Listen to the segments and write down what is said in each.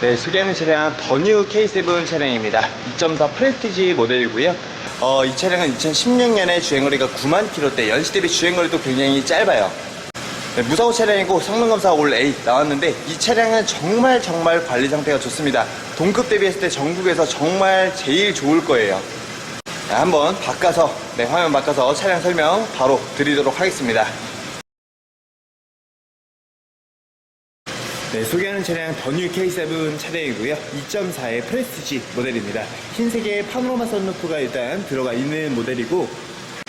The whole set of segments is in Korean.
네, 소개하는 차량 더뉴 K7 차량입니다. 2.4 프레스티지 모델이고요. 어, 이 차량은 2016년에 주행거리가 9만 킬로대, 연식 대비 주행거리도 굉장히 짧아요. 네, 무사고 차량이고 성능검사 올 A 나왔는데 이 차량은 정말 정말 관리 상태가 좋습니다. 동급 대비했을 때 전국에서 정말 제일 좋을 거예요. 네, 한번 바꿔서 네, 화면 바꿔서 차량 설명 바로 드리도록 하겠습니다. 네, 소개하는 차량 더뉴 K7 차량이고요. 2.4의 프레스티지 모델입니다. 흰색의 파노라마 선루프가 일단 들어가 있는 모델이고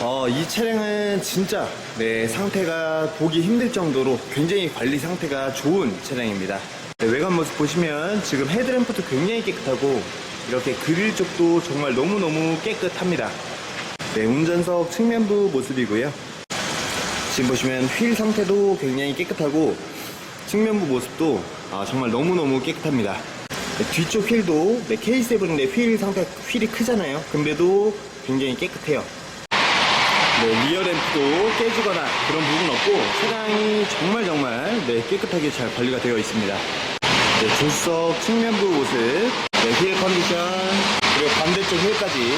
어, 이 차량은 진짜 네, 상태가 보기 힘들 정도로 굉장히 관리 상태가 좋은 차량입니다. 네, 외관 모습 보시면 지금 헤드램프도 굉장히 깨끗하고 이렇게 그릴 쪽도 정말 너무너무 깨끗합니다. 네, 운전석 측면부 모습이고요. 지금 보시면 휠 상태도 굉장히 깨끗하고 측면부 모습도 아, 정말 너무너무 깨끗합니다. 네, 뒤쪽 휠도 네, K7인데 휠 상태 휠이 크잖아요. 근데도 굉장히 깨끗해요. 네, 리어 램프도 깨지거나 그런 부분 없고 차량이 정말 정말 네, 깨끗하게 잘 관리가 되어 있습니다. 네, 조수석 측면부 모습, 네, 휠 컨디션, 그리고 반대쪽 휠까지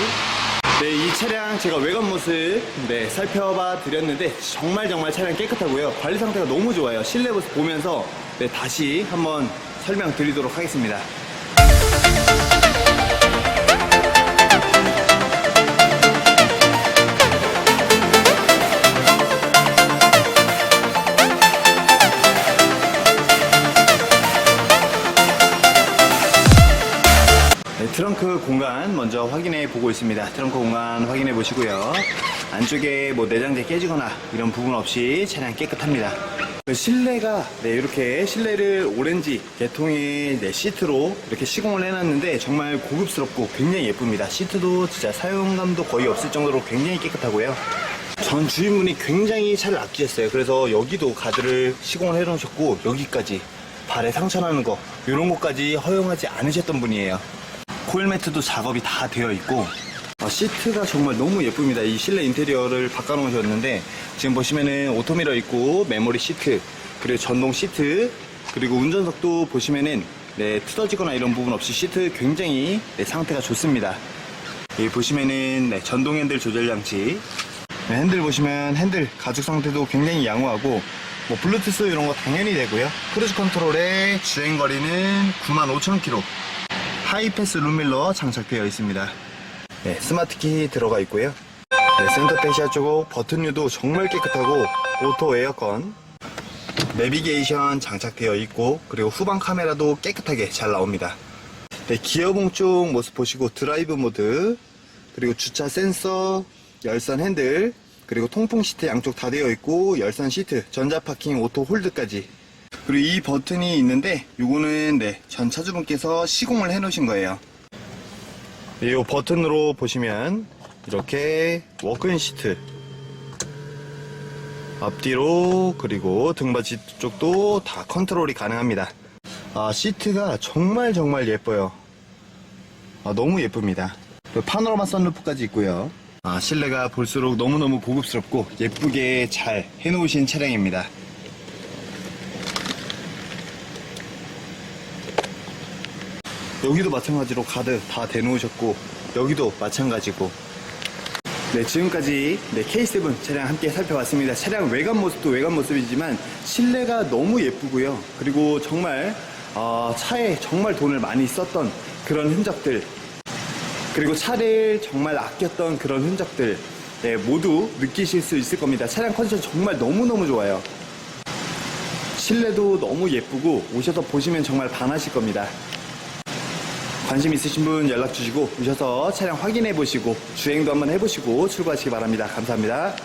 네, 이 차량 제가 외관 모습 네, 살펴봐 드렸는데 정말 정말 차량 깨끗하고요. 관리 상태가 너무 좋아요. 실내 모습 보면서 네, 다시 한번 설명 드리도록 하겠습니다. 트렁크 공간 먼저 확인해 보고 있습니다. 트렁크 공간 확인해 보시고요. 안쪽에 뭐 내장재 깨지거나 이런 부분 없이 차량 깨끗합니다. 그 실내가 네, 이렇게 실내를 오렌지 계통의 네, 시트로 이렇게 시공을 해놨는데 정말 고급스럽고 굉장히 예쁩니다. 시트도 진짜 사용감도 거의 없을 정도로 굉장히 깨끗하고요. 전 주인분이 굉장히 차를 아끼셨어요. 그래서 여기도 가드를 시공을 해놓으셨고 여기까지 발에 상처나는 거 이런 것까지 허용하지 않으셨던 분이에요. 코일 매트도 작업이 다 되어 있고 어, 시트가 정말 너무 예쁩니다. 이 실내 인테리어를 바꿔놓으셨는데 지금 보시면은 오토미러 있고 메모리 시트 그리고 전동 시트 그리고 운전석도 보시면은 네, 틀어지거나 이런 부분 없이 시트 굉장히 네, 상태가 좋습니다. 여기 보시면은 네, 전동 핸들 조절 장치 네, 핸들 보시면 핸들 가죽 상태도 굉장히 양호하고 뭐 블루투스 이런 거 당연히 되고요. 크루즈 컨트롤의 주행 거리는 95,000km. 하이패스 룸밀러 장착되어 있습니다. 네, 스마트키 들어가 있고요. 네, 센터 페시아 쪽 버튼류도 정말 깨끗하고 오토 에어컨 내비게이션 장착되어 있고 그리고 후방 카메라도 깨끗하게 잘 나옵니다. 네, 기어봉 쪽 모습 보시고 드라이브 모드 그리고 주차 센서 열선 핸들 그리고 통풍 시트 양쪽 다 되어 있고 열선 시트 전자 파킹 오토 홀드까지 그리고 이 버튼이 있는데 요거는 네, 전 차주분께서 시공을 해 놓으신 거예요. 이 버튼으로 보시면 이렇게 워크인 시트 앞뒤로 그리고 등받이 쪽도 다 컨트롤이 가능합니다. 아 시트가 정말 정말 예뻐요. 아, 너무 예쁩니다. 그리고 파노라마 선루프까지 있고요. 아, 실내가 볼수록 너무너무 고급스럽고 예쁘게 잘 해놓으신 차량입니다. 여기도 마찬가지로 가드 다 대놓으셨고 여기도 마찬가지고. 네 지금까지 네, K7 차량 함께 살펴봤습니다. 차량 외관 모습도 외관 모습이지만 실내가 너무 예쁘고요. 그리고 정말 어, 차에 정말 돈을 많이 썼던 그런 흔적들 그리고 차를 정말 아꼈던 그런 흔적들 네, 모두 느끼실 수 있을 겁니다. 차량 컨디션 정말 너무너무 좋아요. 실내도 너무 예쁘고 오셔서 보시면 정말 반하실 겁니다 관심 있으신 분 연락 주시고 오셔서 차량 확인해 보시고 주행도 한번 해보시고 출고하시기 바랍니다. 감사합니다.